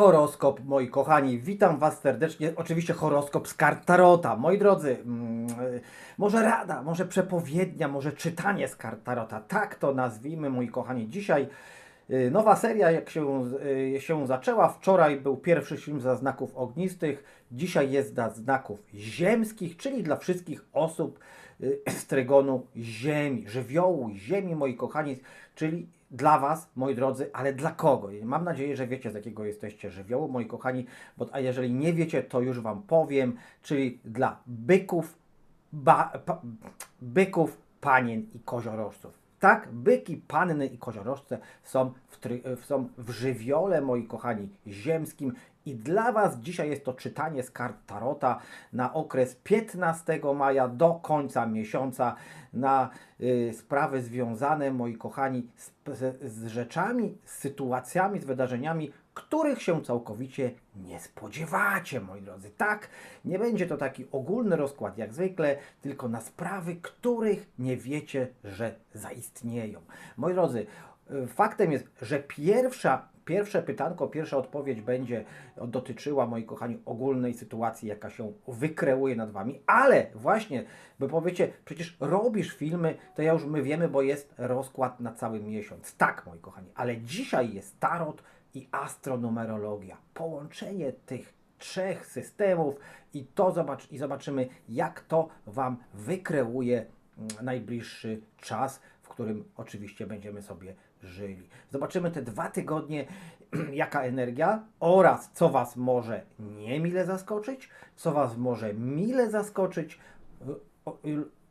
Horoskop, moi kochani, witam Was serdecznie. Oczywiście horoskop z kart Tarota. Moi drodzy, mm, może rada, może przepowiednia, może czytanie z kart Tarota. Tak to nazwijmy, moi kochani. Dzisiaj y, nowa seria, jak się, y, się zaczęła. Wczoraj był pierwszy film za znaków ognistych. Dzisiaj jest dla znaków ziemskich, czyli dla wszystkich osób y, z trygonu Ziemi, żywiołu Ziemi, moi kochani, czyli dla Was, moi drodzy, ale dla kogo? Mam nadzieję, że wiecie, z jakiego jesteście żywiołu, moi kochani, bo, a jeżeli nie wiecie, to już Wam powiem, czyli dla byków, ba, pa, byków, panien i koziorożców. Tak, byki, panny i koziorożce są w, są w żywiole, moi kochani, ziemskim. I dla Was dzisiaj jest to czytanie z kart Tarota na okres 15 maja do końca miesiąca na y, sprawy związane, moi kochani, z, z, rzeczami, z sytuacjami, z wydarzeniami, których się całkowicie nie spodziewacie, moi drodzy. Tak, nie będzie to taki ogólny rozkład jak zwykle, tylko na sprawy, których nie wiecie, że zaistnieją. Moi drodzy, faktem jest, że pierwsza Pierwsze pytanko, pierwsza odpowiedź będzie dotyczyła, moi kochani, ogólnej sytuacji, jaka się wykreuje nad Wami, ale właśnie, bo powiecie, przecież robisz filmy, to ja już my wiemy, bo jest rozkład na cały miesiąc. Tak, moi kochani, ale dzisiaj jest tarot i astronumerologia. Połączenie tych trzech systemów i to zobacz, i zobaczymy, jak to Wam wykreuje mm, najbliższy czas, w którym oczywiście będziemy sobie żyli. Zobaczymy te dwa tygodnie, jaka energia oraz co Was może niemile zaskoczyć, co Was może mile zaskoczyć.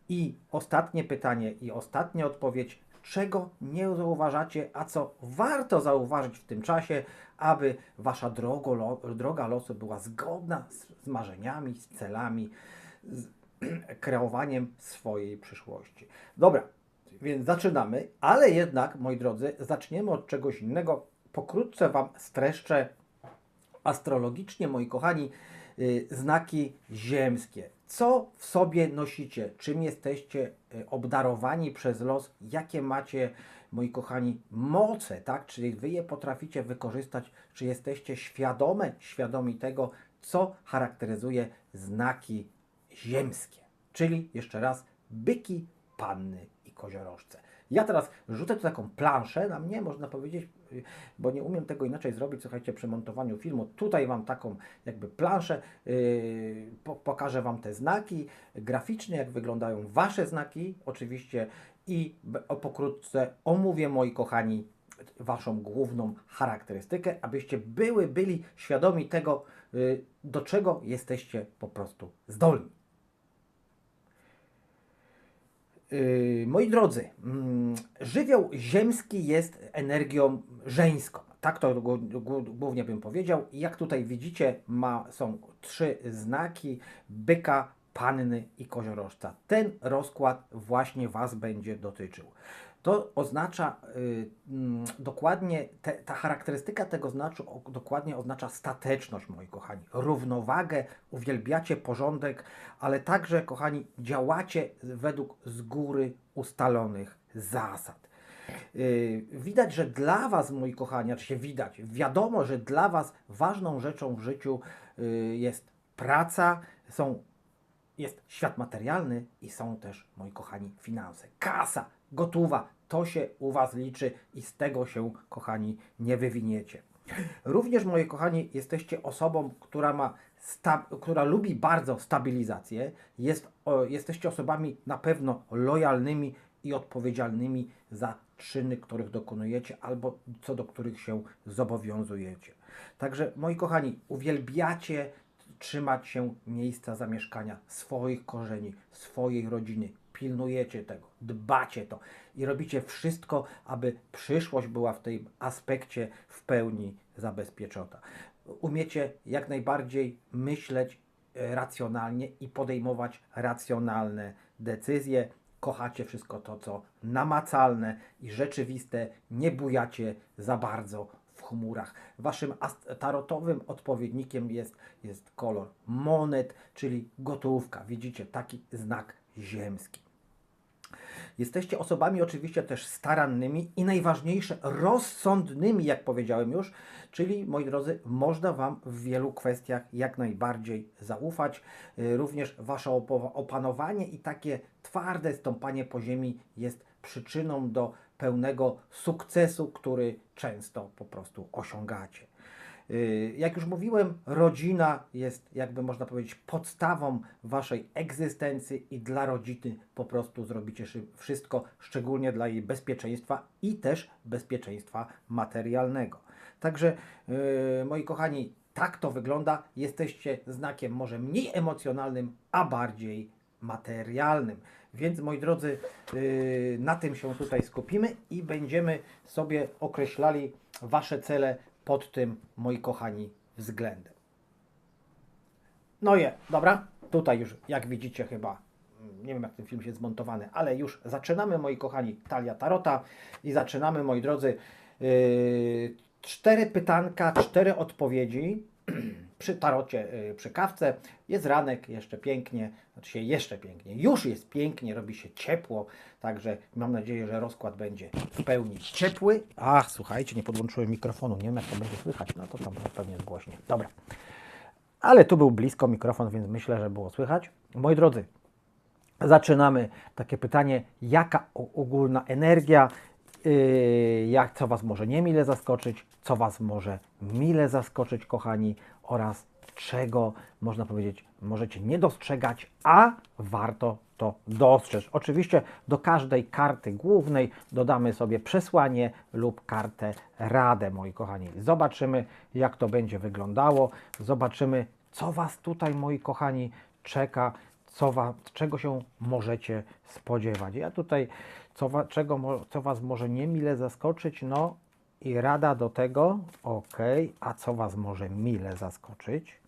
I ostatnie pytanie i ostatnia odpowiedź, czego nie zauważacie, a co warto zauważyć w tym czasie, aby Wasza drogo, droga losu była zgodna z, z marzeniami, z celami, z kreowaniem swojej przyszłości. Dobra, więc zaczynamy, ale jednak, moi drodzy, zaczniemy od czegoś innego. Pokrótce Wam streszczę astrologicznie, moi kochani, y, znaki ziemskie. Co w sobie nosicie? Czym jesteście y, obdarowani przez los? Jakie macie, moi kochani, moce, tak? Czyli Wy je potraficie wykorzystać? Czy jesteście świadome, świadomi tego, co charakteryzuje znaki ziemskie? Czyli jeszcze raz, byki, panny koziorożce. Ja teraz rzucę tu taką planszę na mnie, można powiedzieć, y, bo nie umiem tego inaczej zrobić, słuchajcie, przy montowaniu filmu. Tutaj mam taką jakby planszę, yy, po, pokażę Wam te znaki graficznie, jak wyglądają Wasze znaki, oczywiście, i pokrótce omówię, moi kochani, Waszą główną charakterystykę, abyście były, byli świadomi tego, yy, do czego jesteście po prostu zdolni. Yy, moi drodzy, mm, żywioł ziemski jest energią żeńską. Tak to głó- głó- głównie bym powiedział. Jak tutaj widzicie, ma, są trzy znaki byka, panny i koziorożca. Ten rozkład właśnie Was będzie dotyczył. To oznacza y, mm, dokładnie, te, ta charakterystyka tego znaczu o, dokładnie oznacza stateczność, moi kochani, równowagę, uwielbiacie porządek, ale także, kochani, działacie według z góry ustalonych zasad. Yy, Widać, że dla Was, moi kochani, znaczy się widać, wiadomo, że dla Was ważną rzeczą w życiu yy, jest praca, są jest świat materialny i są też, moi kochani, finanse. Kasa, gotowa, to się u Was liczy i z tego się, kochani, nie wywiniecie. Również, moi kochani, jesteście osobą, która ma, która lubi bardzo stabilizację. Jest, o, jesteście osobami na pewno lojalnymi i odpowiedzialnymi za czyny, których dokonujecie albo co do których się zobowiązujecie. Także, moi kochani, uwielbiacie trzymać się miejsca zamieszkania, swoich korzeni, swojej rodziny. Pilnujecie tego, dbacie to i robicie wszystko, aby przyszłość była w tym aspekcie w pełni zabezpieczona. Umiecie jak najbardziej myśleć e, racjonalnie i podejmować racjonalne decyzje. Kochacie wszystko to, co namacalne i rzeczywiste, nie bujacie za bardzo w chmurach. Waszym tarotowym odpowiednikiem jest, jest kolor monet, czyli gotówka. Widzicie, taki znak ziemski. Jesteście osobami oczywiście też starannymi i najważniejsze rozsądnymi, jak powiedziałem już, czyli moi drodzy, można Wam w wielu kwestiach jak najbardziej zaufać. Y, Również Wasze opanowanie i takie twarde stąpanie po ziemi jest przyczyną do pełnego sukcesu, który często po prostu osiągacie. Y, Jak już mówiłem, rodzina jest, jakby można powiedzieć, podstawą waszej egzystencji i dla rodziny po prostu zrobicie szy- wszystko, szczególnie dla jej bezpieczeństwa i też bezpieczeństwa materialnego. Także, y, moi kochani, tak to wygląda. Jesteście znakiem może mniej emocjonalnym, a bardziej materialnym. Więc moi drodzy, yy, na tym się tutaj skupimy i będziemy sobie określali Wasze cele pod tym, moi kochani, względem. No je, dobra, tutaj już jak widzicie chyba, mm, nie wiem jak ten film jest zmontowany, ale już zaczynamy, moi kochani, talia tarota i zaczynamy, moi drodzy, yy, cztery pytanka, cztery odpowiedzi przy tarocie, yy, przy kawce. Jest ranek, jeszcze pięknie, znaczy się jeszcze pięknie, już jest pięknie, robi się ciepło, także mam nadzieję, że rozkład będzie w pełni ciepły. Ach, słuchajcie, nie podłączyłem mikrofonu, nie wiem jak to będzie słychać, no to tam pewnie jest głośniej. Dobra. Ale tu był blisko mikrofon, więc myślę, że było słychać. Moi drodzy, zaczynamy. Takie pytanie, jaka ogólna energia, yy, jak, co Was może niemile zaskoczyć, co Was może mile zaskoczyć, kochani, oraz czego, można powiedzieć, możecie nie dostrzegać, a warto to dostrzec. Oczywiście do każdej karty głównej dodamy sobie przesłanie lub kartę radę, moi kochani. Zobaczymy, jak to będzie wyglądało. Zobaczymy, co Was tutaj, moi kochani, czeka, co czego się możecie spodziewać. Ja tutaj, co, wa, czego, co Was może niemile zaskoczyć, no i rada do tego, ok, a co Was może mile zaskoczyć?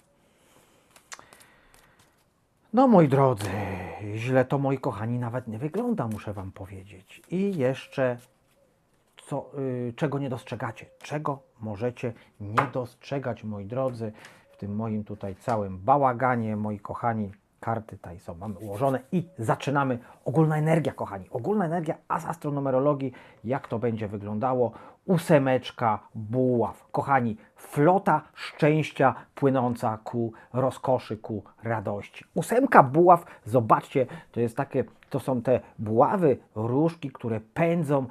No moi drodzy, źle to moi kochani nawet nie wygląda, muszę Wam powiedzieć. I jeszcze co, y, czego nie dostrzegacie, czego możecie nie dostrzegać, moi drodzy, w tym moim tutaj całym bałaganie, moi kochani. Karty tutaj są, mamy ułożone i zaczynamy. Ogólna energia, kochani. Ogólna energia, z astronumerologii, jak to będzie wyglądało. Ósemeczka buław. Kochani, flota szczęścia płynąca ku rozkoszy, ku radości. Ósemka buław, zobaczcie, to jest takie, to są te buławy, różki, które pędzą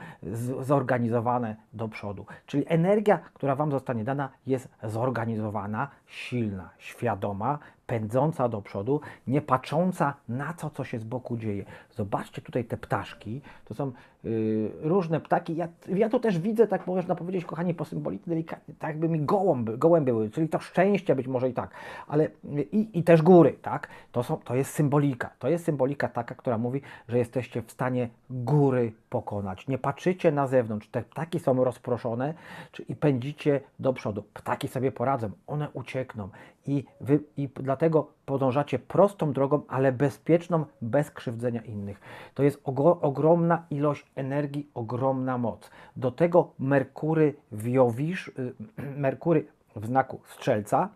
zorganizowane do przodu. Czyli energia, która Wam zostanie dana, jest zorganizowana, silna, świadoma, pędząca do przodu, nie patrząca na to, co się z boku dzieje. Zobaczcie tutaj te ptaszki, to są y, różne ptaki. Ja, ja to też widzę, tak można powiedzieć, kochani, po symbolice delikatnie, tak jakby mi gołąby, gołębie były, czyli to szczęście być może i tak, ale i, i też góry, tak? To, są, to jest symbolika. To jest symbolika taka, która mówi, że jesteście w stanie góry pokonać. Nie patrzycie na zewnątrz. Te ptaki są rozproszone czy, i pędzicie do przodu. Ptaki sobie poradzą, one uciekną i, wy, i dlatego podążacie prostą drogą, ale bezpieczną, bez krzywdzenia innych. To jest ogro, ogromna ilość energii, ogromna moc. Do tego Merkury w Jowisz, y, Merkury w znaku Strzelca,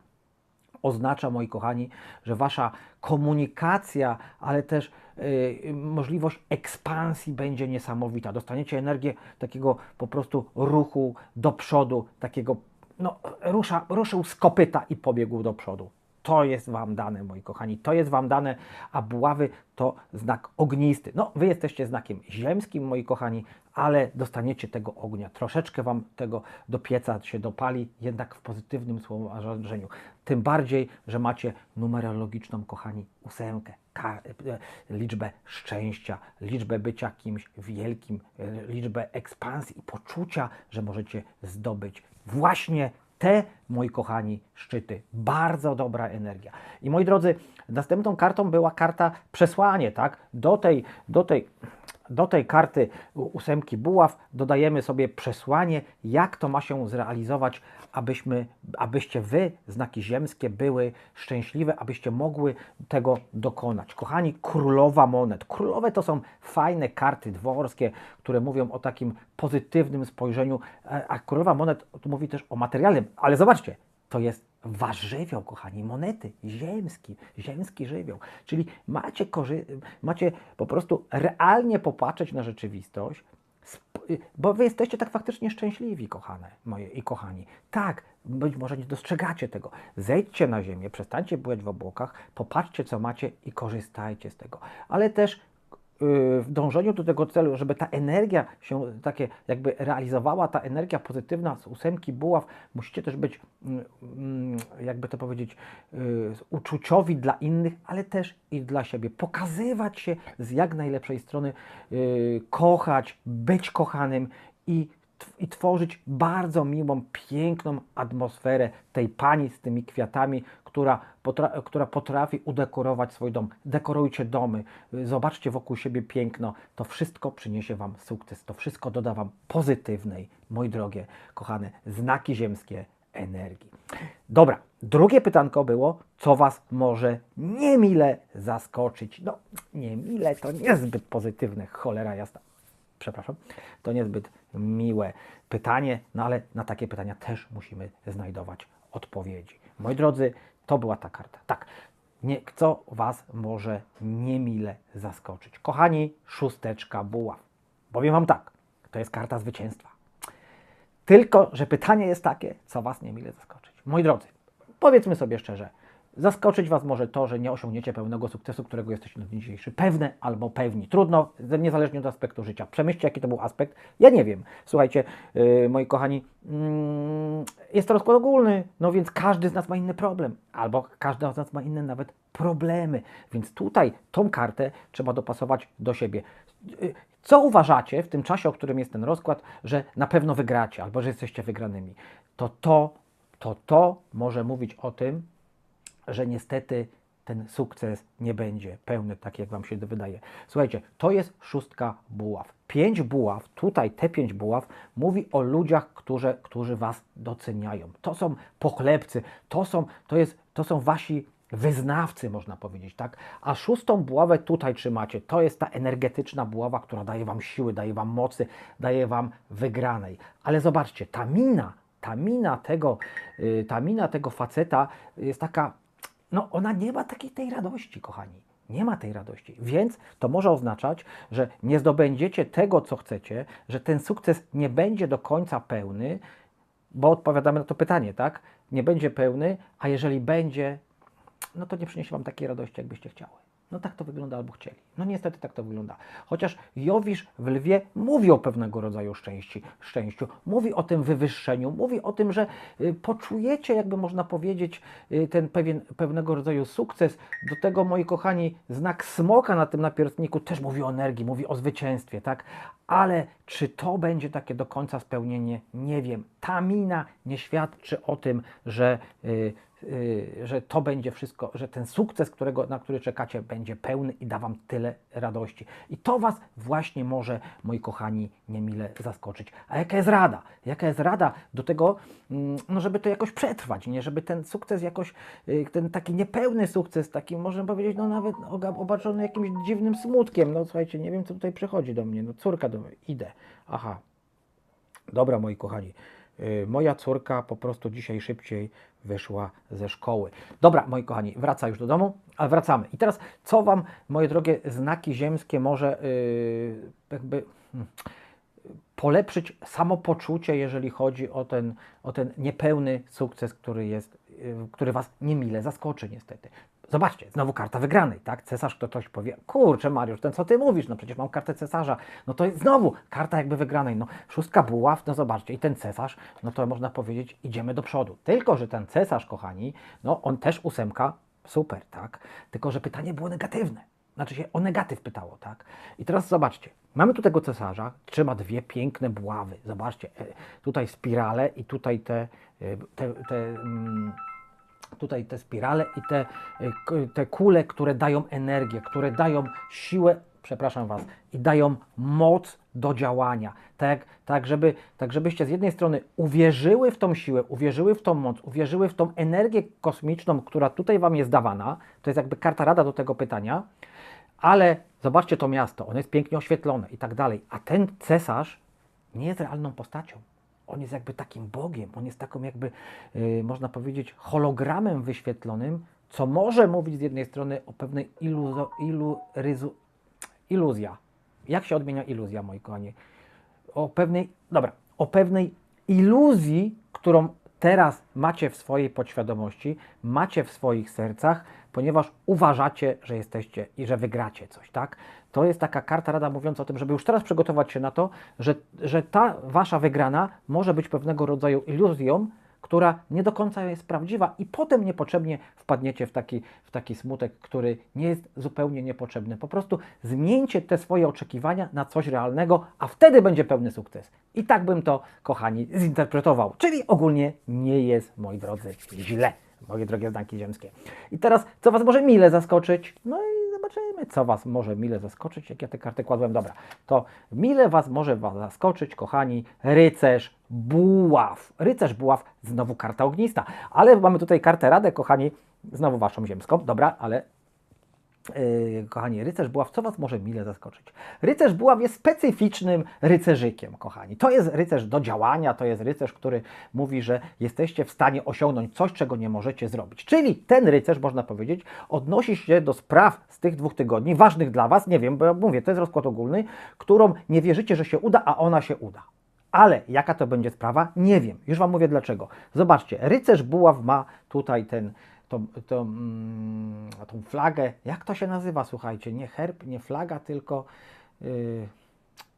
oznacza, moi kochani, że wasza komunikacja, ale też y, możliwość ekspansji będzie niesamowita. Dostaniecie energię takiego po prostu ruchu do przodu, takiego, no, rusza, ruszył z kopyta i pobiegł do przodu. To jest Wam dane, moi kochani, to jest Wam dane, a buławy to znak ognisty. No, Wy jesteście znakiem ziemskim, moi kochani, ale dostaniecie tego ognia. Troszeczkę Wam tego do pieca się dopali, jednak w pozytywnym słowarzeniu. Tym bardziej, że macie numerologiczną, kochani, ósemkę, e, liczbę szczęścia, liczbę bycia kimś wielkim, e, liczbę ekspansji i poczucia, że możecie zdobyć właśnie te, moi kochani, szczyty. Bardzo dobra energia. I moi drodzy, następną kartą była karta przesłanie, tak? Do tej, do tej, do tej karty ósemki buław dodajemy sobie przesłanie, jak to ma się zrealizować, abyśmy, abyście wy, znaki ziemskie, były szczęśliwe, abyście mogły tego dokonać. Kochani, królowa monet. Królowe to są fajne karty dworskie, które mówią o takim pozytywnym spojrzeniu, e, a królowa monet mówi też o materialnym, ale zobaczcie, to jest wasz żywioł, kochani, monety, ziemski, ziemski żywioł. Czyli macie, macie po prostu realnie popatrzeć na rzeczywistość, bo wy jesteście tak faktycznie szczęśliwi, kochane moje i kochani. Tak, być może nie dostrzegacie tego. Zejdźcie na ziemię, przestańcie byłać w obłokach, popatrzcie, co macie i korzystajcie z tego. Ale też w dążeniu do tego celu, żeby ta energia się takie jakby realizowała, ta energia pozytywna z ósemki buław, musicie też być, mm, mm, jakby to powiedzieć, yy, uczuciowi dla innych, ale też i dla siebie. Pokazywać się z jak najlepszej strony, yy, kochać, być kochanym i i tworzyć bardzo miłą, piękną atmosferę tej pani z tymi kwiatami, która, potra która potrafi udekorować swój dom. Dekorujcie domy, zobaczcie wokół siebie piękno. To wszystko przyniesie Wam sukces. To wszystko doda Wam pozytywnej, moi drogie, kochane, znaki ziemskie energii. Dobra, drugie pytanko było, co Was może niemile zaskoczyć. No, niemile to niezbyt pozytywne, cholera jasna przepraszam, to niezbyt miłe pytanie, no ale na takie pytania też musimy znajdować odpowiedzi. Moi drodzy, to była ta karta. Tak, nie, co Was może niemile zaskoczyć? Kochani, szósteczka buław. Powiem Wam tak, to jest karta zwycięstwa. Tylko, że pytanie jest takie, co Was niemile zaskoczyć. Moi drodzy, powiedzmy sobie szczerze, Zaskoczyć Was może to, że nie osiągniecie pełnego sukcesu, którego jesteście na dzień dzisiejszy pewne albo pewni. Trudno, niezależnie od aspektu życia. Przemyślcie, jaki to był aspekt. Ja nie wiem. Słuchajcie, yy, moi kochani, yy, jest to rozkład ogólny, no więc każdy z nas ma inny problem, albo każdy z nas ma inne nawet problemy. Więc tutaj tą kartę trzeba dopasować do siebie. Yy, co uważacie w tym czasie, o którym jest ten rozkład, że na pewno wygracie, albo że jesteście wygranymi? To to, to, to może mówić o tym, że niestety ten sukces nie będzie pełny, tak jak Wam się wydaje. Słuchajcie, to jest szóstka buław. Pięć buław, tutaj te pięć buław, mówi o ludziach, którzy, którzy Was doceniają. To są pochlebcy, to są, to jest, to są Wasi wyznawcy, można powiedzieć, tak? A szóstą buławę tutaj trzymacie. To jest ta energetyczna buława, która daje Wam siły, daje Wam mocy, daje Wam wygranej. Ale zobaczcie, ta mina, ta mina tego, yy, ta mina tego faceta jest taka no ona nie ma takiej tej radości, kochani. Nie ma tej radości. Więc to może oznaczać, że nie zdobędziecie tego, co chcecie, że ten sukces nie będzie do końca pełny, bo odpowiadamy na to pytanie, tak? Nie będzie pełny, a jeżeli będzie, no to nie przyniesie Wam takiej radości, jakbyście chciały. No tak to wygląda albo chcieli. No niestety tak to wygląda. Chociaż Jowisz w lwie mówi o pewnego rodzaju szczęści, szczęściu, mówi o tym wywyższeniu, mówi o tym, że y, poczujecie, jakby można powiedzieć, y, ten pewien, pewnego rodzaju sukces. Do tego, moi kochani, znak smoka na tym napierstniku też mówi o energii, mówi o zwycięstwie, tak? Ale czy to będzie takie do końca spełnienie? Nie wiem. Ta mina nie świadczy o tym, że y, Y, że to będzie wszystko, że ten sukces, którego, na który czekacie, będzie pełny i da Wam tyle radości. I to Was właśnie może, moi kochani, niemile zaskoczyć. A jaka jest rada? Jaka jest rada do tego, mm, no żeby to jakoś przetrwać, nie? Żeby ten sukces jakoś, y, ten taki niepełny sukces, taki można powiedzieć, no nawet obarczony jakimś dziwnym smutkiem. No słuchajcie, nie wiem, co tutaj przychodzi do mnie. No córka do mnie. Idę. Aha. Dobra, moi kochani. Y, moja córka po prostu dzisiaj szybciej wyszła ze szkoły. Dobra, moi kochani, wraca już do domu, ale wracamy. I teraz, co Wam, moje drogie znaki ziemskie, może yy, jakby hmm, polepszyć samopoczucie, jeżeli chodzi o ten, o ten niepełny sukces, który jest, yy, który Was niemile zaskoczy niestety. Zobaczcie, znowu karta wygranej, tak? Cesarz, kto ktoś powie, kurczę Mariusz, ten co ty mówisz, no przecież mam kartę cesarza. No to znowu karta jakby wygranej. No szóstka buław, no zobaczcie, i ten cesarz, no to można powiedzieć, idziemy do przodu. Tylko, że ten cesarz, kochani, no on też ósemka, super, tak? Tylko, że pytanie było negatywne. Znaczy się o negatyw pytało, tak? I teraz zobaczcie, mamy tu tego cesarza, trzyma dwie piękne buławy. Zobaczcie, e, tutaj spirale i tutaj te, e, te, te mm, tutaj te spirale i te, y, te kule, które dają energię, które dają siłę, przepraszam Was, i dają moc do działania. Tak, tak, żeby, tak, żebyście z jednej strony uwierzyły w tą siłę, uwierzyły w tą moc, uwierzyły w tą energię kosmiczną, która tutaj Wam jest dawana. To jest jakby karta rada do tego pytania. Ale zobaczcie to miasto, ono jest pięknie oświetlone i tak dalej. A ten cesarz nie jest realną postacią. On jest jakby takim Bogiem, on jest taką jakby, y, można powiedzieć, hologramem wyświetlonym, co może mówić z jednej strony o pewnej iluzo, ilu, ryzu, iluzja. Jak się odmienia iluzja, moi kochani? O pewnej, dobra, o pewnej iluzji, którą teraz macie w swojej podświadomości, macie w swoich sercach, ponieważ uważacie, że jesteście i że wygracie coś, tak? To jest taka karta rada mówiąca o tym, żeby już teraz przygotować się na to, że, że ta wasza wygrana może być pewnego rodzaju iluzją, która nie do końca jest prawdziwa i potem niepotrzebnie wpadniecie w taki, w taki smutek, który nie jest zupełnie niepotrzebny. Po prostu zmieńcie te swoje oczekiwania na coś realnego, a wtedy będzie pełny sukces. I tak bym to, kochani, zinterpretował. Czyli ogólnie nie jest, moi drodzy, źle, moje drogie znaki ziemskie. I teraz, co Was może mile zaskoczyć? No i zobaczymy, co Was może mile zaskoczyć, jak ja te karty kładłem. Dobra, to mile Was może Was zaskoczyć, kochani, rycerz buław. Rycerz buław, znowu karta ognista. Ale mamy tutaj kartę radę, kochani, znowu Waszą ziemską. Dobra, ale kochani, rycerz buław, co Was może mile zaskoczyć? Rycerz buław jest specyficznym rycerzykiem, kochani. To jest rycerz do działania, to jest rycerz, który mówi, że jesteście w stanie osiągnąć coś, czego nie możecie zrobić. Czyli ten rycerz, można powiedzieć, odnosi się do spraw z tych dwóch tygodni, ważnych dla Was, nie wiem, bo ja mówię, to jest rozkład ogólny, którą nie wierzycie, że się uda, a ona się uda. Ale jaka to będzie sprawa? Nie wiem. Już Wam mówię dlaczego. Zobaczcie, rycerz buław ma tutaj ten tą, tą, mm, tą flagę, jak to się nazywa, słuchajcie, nie herb, nie flaga, tylko yy,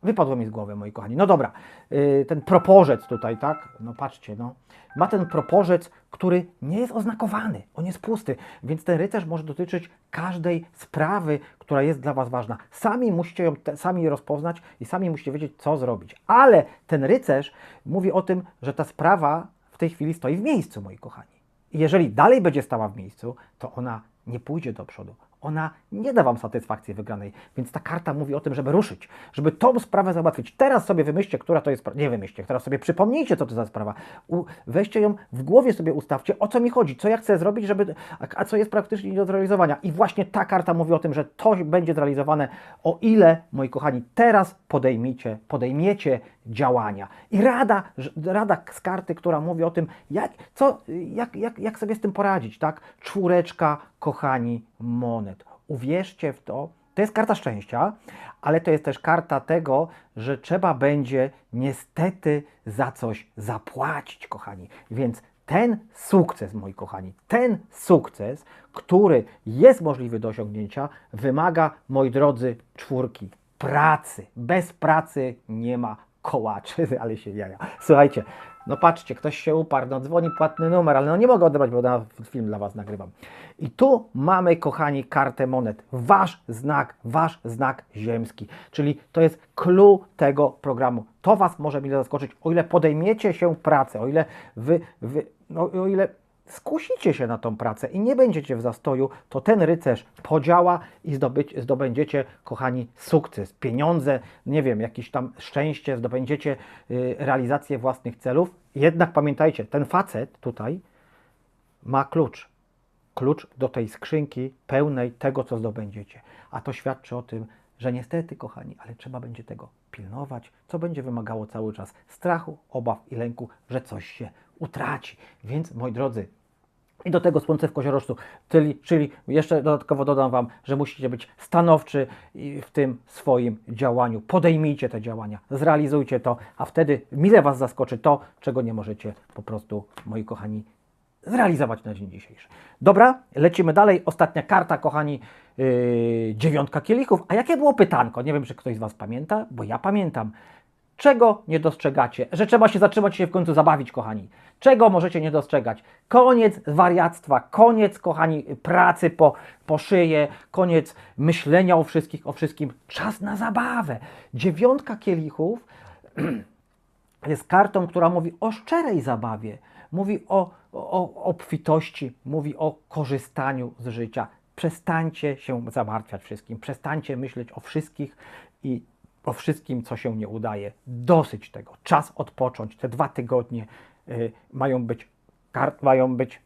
wypadło mi z głowy, moi kochani. No dobra, yy, ten proporzec tutaj, tak, no patrzcie, no, ma ten proporzec, który nie jest oznakowany, on jest pusty, więc ten rycerz może dotyczyć każdej sprawy, która jest dla Was ważna. Sami musicie ją te, sami rozpoznać i sami musicie wiedzieć, co zrobić. Ale ten rycerz mówi o tym, że ta sprawa w tej chwili stoi w miejscu, moi kochani. Jeżeli dalej będzie stała w miejscu, to ona nie pójdzie do przodu. Ona nie da Wam satysfakcji wygranej. Więc ta karta mówi o tym, żeby ruszyć, żeby tą sprawę załatwić. Teraz sobie wymyślcie, która to jest sprawa. Nie wymyślcie, teraz sobie przypomnijcie, co to za sprawa. U, weźcie ją w głowie sobie ustawcie, o co mi chodzi, co ja chcę zrobić, żeby, a, co jest praktycznie nie do zrealizowania. I właśnie ta karta mówi o tym, że to będzie zrealizowane, o ile, moi kochani, teraz podejmiecie, podejmiecie działania. I rada, rada z karty, która mówi o tym, jak, co, jak, jak, jak sobie z tym poradzić, tak? Czwóreczka, kochani, monet. Uwierzcie w to, to jest karta szczęścia, ale to jest też karta tego, że trzeba będzie niestety za coś zapłacić, kochani. Więc ten sukces, moi kochani, ten sukces, który jest możliwy do osiągnięcia, wymaga, moi drodzy, czwórki, pracy. Bez pracy nie ma kołaczy, ale się jaja. Słuchajcie, no patrzcie, ktoś się uparł, no dzwoni płatny numer, ale no nie mogę odebrać, bo na film dla Was nagrywam. I tu mamy, kochani, kartę monet. Wasz znak, wasz znak ziemski. Czyli to jest clue tego programu. To Was może mile zaskoczyć, o ile podejmiecie się pracy, o ile Wy, wy no, o ile skusicie się na tą pracę i nie będziecie w zastoju, to ten rycerz podziała i zdobyć, zdobędziecie, kochani, sukces, pieniądze, nie wiem, jakieś tam szczęście, zdobędziecie y, realizację własnych celów. Jednak pamiętajcie, ten facet tutaj ma klucz. Klucz do tej skrzynki pełnej tego, co zdobędziecie. A to świadczy o tym, że niestety, kochani, ale trzeba będzie tego pilnować, co będzie wymagało cały czas strachu, obaw i lęku, że coś się utraci. Więc, moi drodzy, i do tego słońce w koziorożcu, czyli, czyli jeszcze dodatkowo dodam Wam, że musicie być stanowczy w tym swoim działaniu. Podejmijcie te działania, zrealizujcie to, a wtedy mile Was zaskoczy to, czego nie możecie po prostu, moi kochani, zrealizować na dzień dzisiejszy. Dobra, lecimy dalej. Ostatnia karta, kochani, yy, dziewiątka kielichów. A jakie było pytanko? Nie wiem, czy ktoś z Was pamięta, bo ja pamiętam. Czego nie dostrzegacie? Że trzeba się zatrzymać i się w końcu zabawić, kochani. Czego możecie nie dostrzegać? Koniec wariactwa, koniec, kochani, pracy po, po szyję, koniec myślenia o wszystkich, o wszystkim. Czas na zabawę. Dziewiątka kielichów jest kartą, która mówi o szczerej zabawie, mówi o, o obfitości, mówi o korzystaniu z życia. Przestańcie się zamartwiać wszystkim, przestańcie myśleć o wszystkich i o wszystkim, co się nie udaje. Dosyć tego. Czas odpocząć. Te dwa tygodnie y, mają być, kart, mają być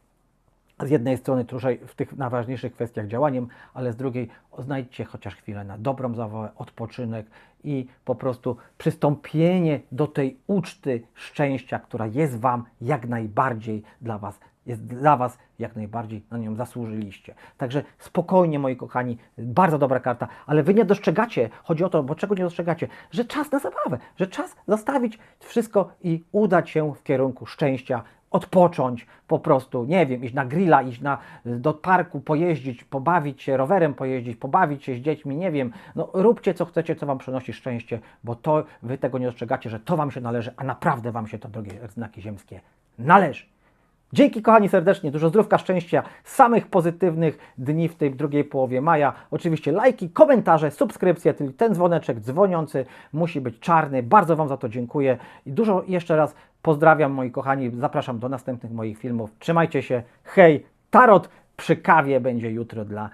z jednej strony troszkę w tych najważniejszych kwestiach działaniem, ale z drugiej znajdźcie chociaż chwilę na dobrą zabawę, odpoczynek i po prostu przystąpienie do tej uczty szczęścia, która jest Wam jak najbardziej dla Was, jest dla Was jak najbardziej na nią zasłużyliście. Także spokojnie, moi kochani, bardzo dobra karta, ale Wy nie dostrzegacie, chodzi o to, bo czego nie dostrzegacie, że czas na zabawę, że czas zostawić wszystko i udać się w kierunku szczęścia, odpocząć, po prostu, nie wiem, iść na grilla, iść na, do parku, pojeździć, pobawić się rowerem, pojeździć, pobawić się z dziećmi, nie wiem. No róbcie co chcecie, co Wam przynosi szczęście, bo to Wy tego nie dostrzegacie, że to Wam się należy, a naprawdę Wam się to, drogie znaki ziemskie, należy. Dzięki kochani serdecznie, dużo zdrówka, szczęścia, samych pozytywnych dni w tej drugiej połowie maja. Oczywiście lajki, komentarze, subskrypcje, czyli ten dzwoneczek dzwoniący musi być czarny. Bardzo Wam za to dziękuję i dużo jeszcze raz pozdrawiam moi kochani, zapraszam do następnych moich filmów. Trzymajcie się, hej, tarot przy kawie będzie jutro dla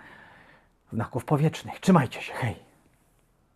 znaków powietrznych. Trzymajcie się, hej.